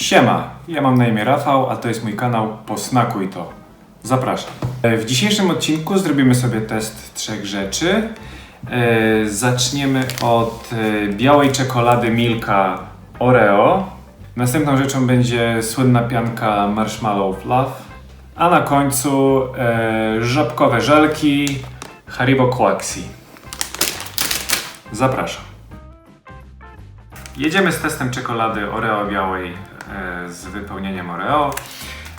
Siema, ja mam na imię Rafał, a to jest mój kanał Posmakuj to. Zapraszam. E, W dzisiejszym odcinku zrobimy sobie test trzech rzeczy. E, Zaczniemy od e, białej czekolady Milka Oreo. Następną rzeczą będzie słynna pianka Marshmallow Fluff. A na końcu żabkowe żelki Haribo Coaxi. Zapraszam. Jedziemy z testem czekolady Oreo białej z wypełnieniem Oreo.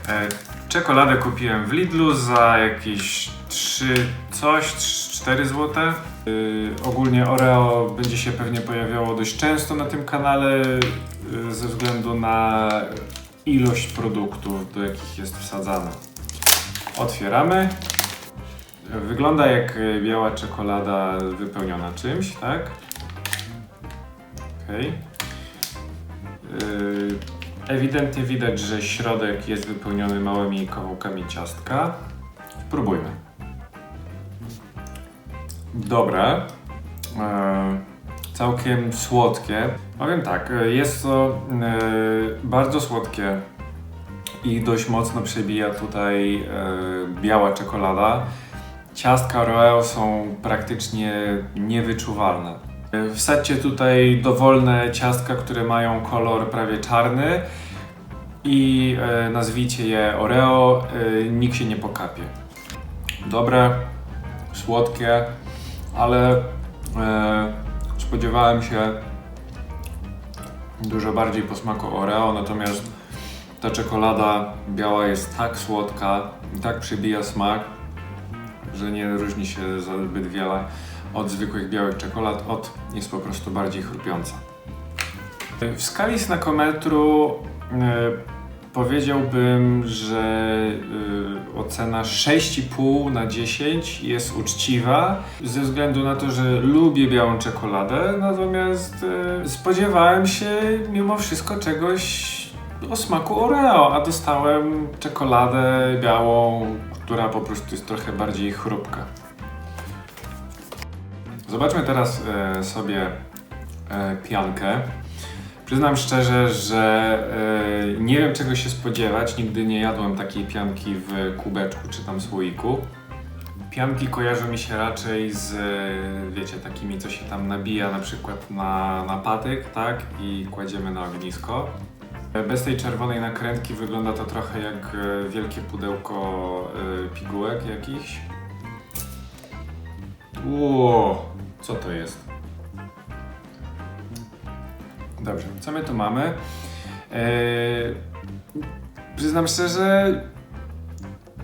E, czekoladę kupiłem w Lidlu za jakieś 3 coś, 4 zł. E, ogólnie Oreo będzie się pewnie pojawiało dość często na tym kanale e, ze względu na ilość produktów, do jakich jest wsadzane. Otwieramy. Wygląda jak e, biała czekolada wypełniona czymś, tak? Okej. Yy, Ewidentnie widać, że środek jest wypełniony małymi kawałkami ciastka. Spróbujmy. Dobre. Yy, Całkiem słodkie. Powiem tak, yy, jest to yy, bardzo słodkie i dość mocno przebija tutaj biała czekolada. Ciastka Oreo są praktycznie niewyczuwalne. Wsadźcie tutaj dowolne ciastka, które mają kolor prawie czarny i e, nazwijcie je Oreo, e, nikt się nie pokapie. Dobre, słodkie, ale e, spodziewałem się dużo bardziej posmaku Oreo, natomiast ta czekolada biała jest tak słodka i tak przybija smak, że nie różni się zbyt wiele od zwykłych białych czekolad, od jest po prostu bardziej chrupiąca. W skali snakometru e, powiedziałbym, że e, ocena 6,5 na 10 jest uczciwa, ze względu na to, że lubię białą czekoladę, natomiast e, spodziewałem się mimo wszystko czegoś o smaku Oreo, a dostałem czekoladę białą, która po prostu jest trochę bardziej chrupka. Zobaczmy teraz e, sobie e, piankę. Przyznam szczerze, że e, nie wiem czego się spodziewać. Nigdy nie jadłem takiej pianki w kubeczku czy tam słoiku. Pianki kojarzą mi się raczej z, e, wiecie, takimi, co się tam nabija na przykład na, na patyk, tak? I kładziemy na ognisko. Bez tej czerwonej nakrętki wygląda to trochę jak e, wielkie pudełko e, pigułek jakichś. Ło, co to jest? Dobrze, co my tu mamy? Eee, przyznam szczerze,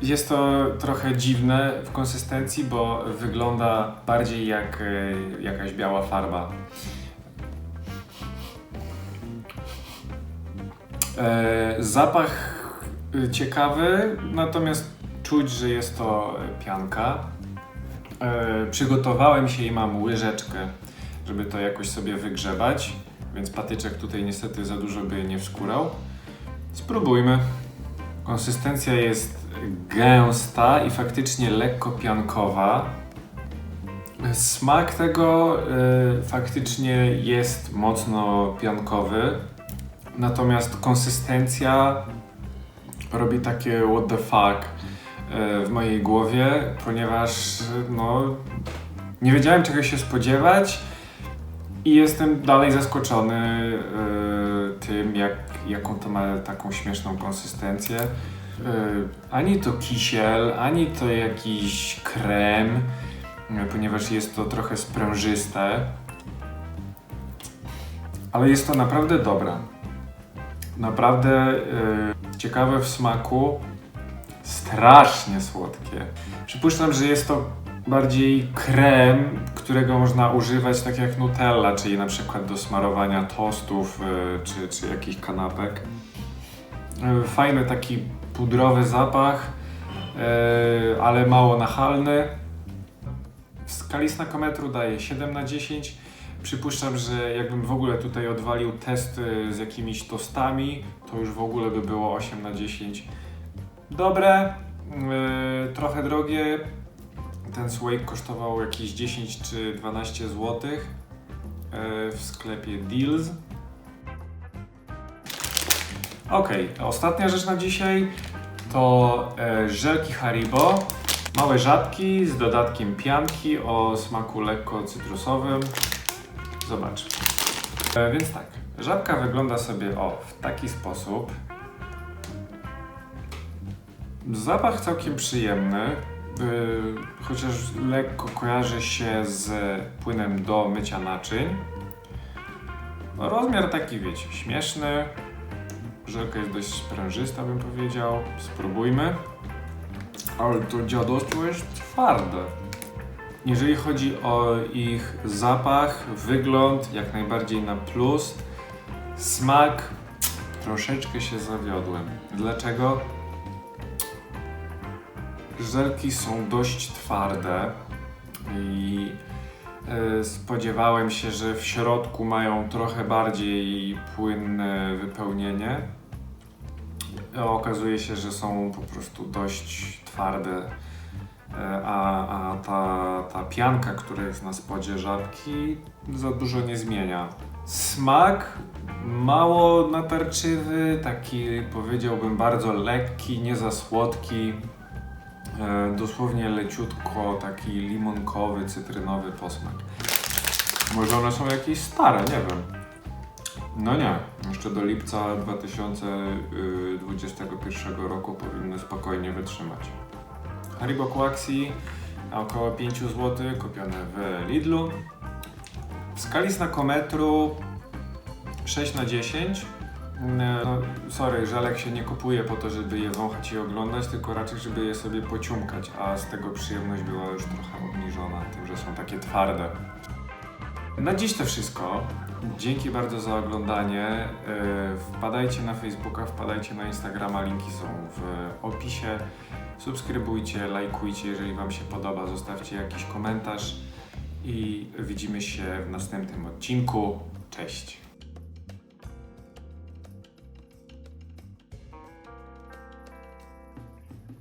jest to trochę dziwne w konsystencji, bo wygląda bardziej jak e, jakaś biała farba. E, zapach ciekawy, natomiast czuć, że jest to pianka. E, przygotowałem się i mam łyżeczkę, żeby to jakoś sobie wygrzebać, więc patyczek tutaj niestety za dużo by nie wskórał. Spróbujmy. Konsystencja jest gęsta i faktycznie lekko piankowa. Smak tego e, faktycznie jest mocno piankowy, natomiast konsystencja robi takie what the fuck w mojej głowie, ponieważ no, nie wiedziałem czego się spodziewać i jestem dalej zaskoczony e, tym, jak, jaką to ma taką śmieszną konsystencję. E, ani to kisiel, ani to jakiś krem, e, ponieważ jest to trochę sprężyste. Ale jest to naprawdę dobra. Naprawdę e, ciekawe w smaku strasznie słodkie. Przypuszczam, że jest to bardziej krem, którego można używać tak jak Nutella, czyli na przykład do smarowania tostów y, czy, czy jakichś kanapek. Y, Fajny taki pudrowy zapach, y, ale mało nachalny. W skali snakometru daje 7 na 10. Przypuszczam, że jakbym w ogóle tutaj odwalił test z jakimiś tostami, to już w ogóle by było 8 na 10. Dobre, yy, trochę drogie. Ten słoik kosztował jakieś 10 czy 12 zł w sklepie Deals. Okej, ostatnia rzecz na dzisiaj to e, żelki Haribo. Małe żabki z dodatkiem pianki o smaku lekko cytrusowym. Zobacz. E, więc tak, żabka wygląda sobie o w taki sposób. Zapach całkiem przyjemny, yy, chociaż lekko kojarzy się z płynem do mycia naczyń. No, rozmiar taki, wiecie, śmieszny. Żelka jest dość sprężysta, bym powiedział. Spróbujmy. Ale to dziadostwo jest twarde. Jeżeli chodzi o ich zapach, wygląd, jak najbardziej na plus. Smak, troszeczkę się zawiodłem. Dlaczego? Żelki są dość twarde i e, spodziewałem się, że w środku mają trochę bardziej płynne wypełnienie. A okazuje się, że są po prostu dość twarde. E, A, a ta, ta pianka, która jest na spodzie żabki, za dużo nie zmienia. Smak mało natarczywy, taki powiedziałbym bardzo lekki, nie za słodki. E, dosłownie leciutko taki limonkowy, cytrynowy posmak. Może one są jakieś stare, nie wiem. No nie, jeszcze do lipca 2021 roku powinny spokojnie wytrzymać. Haribo Quaxi około 5 zł, kupione w Lidlu. W skali znakometru 6 na 10 no, sorry, żelek się nie kupuje po to, żeby je wąchać i oglądać, tylko raczej, żeby je sobie pociumkać, a z tego przyjemność była już trochę obniżona tym, że są takie twarde. Na dziś to wszystko. Dzięki bardzo za oglądanie. Yy, Wpadajcie na Facebooka, wpadajcie na Instagrama, linki są w opisie. Subskrybujcie, lajkujcie, jeżeli Wam się podoba, zostawcie jakiś komentarz i widzimy się w następnym odcinku. Cześć!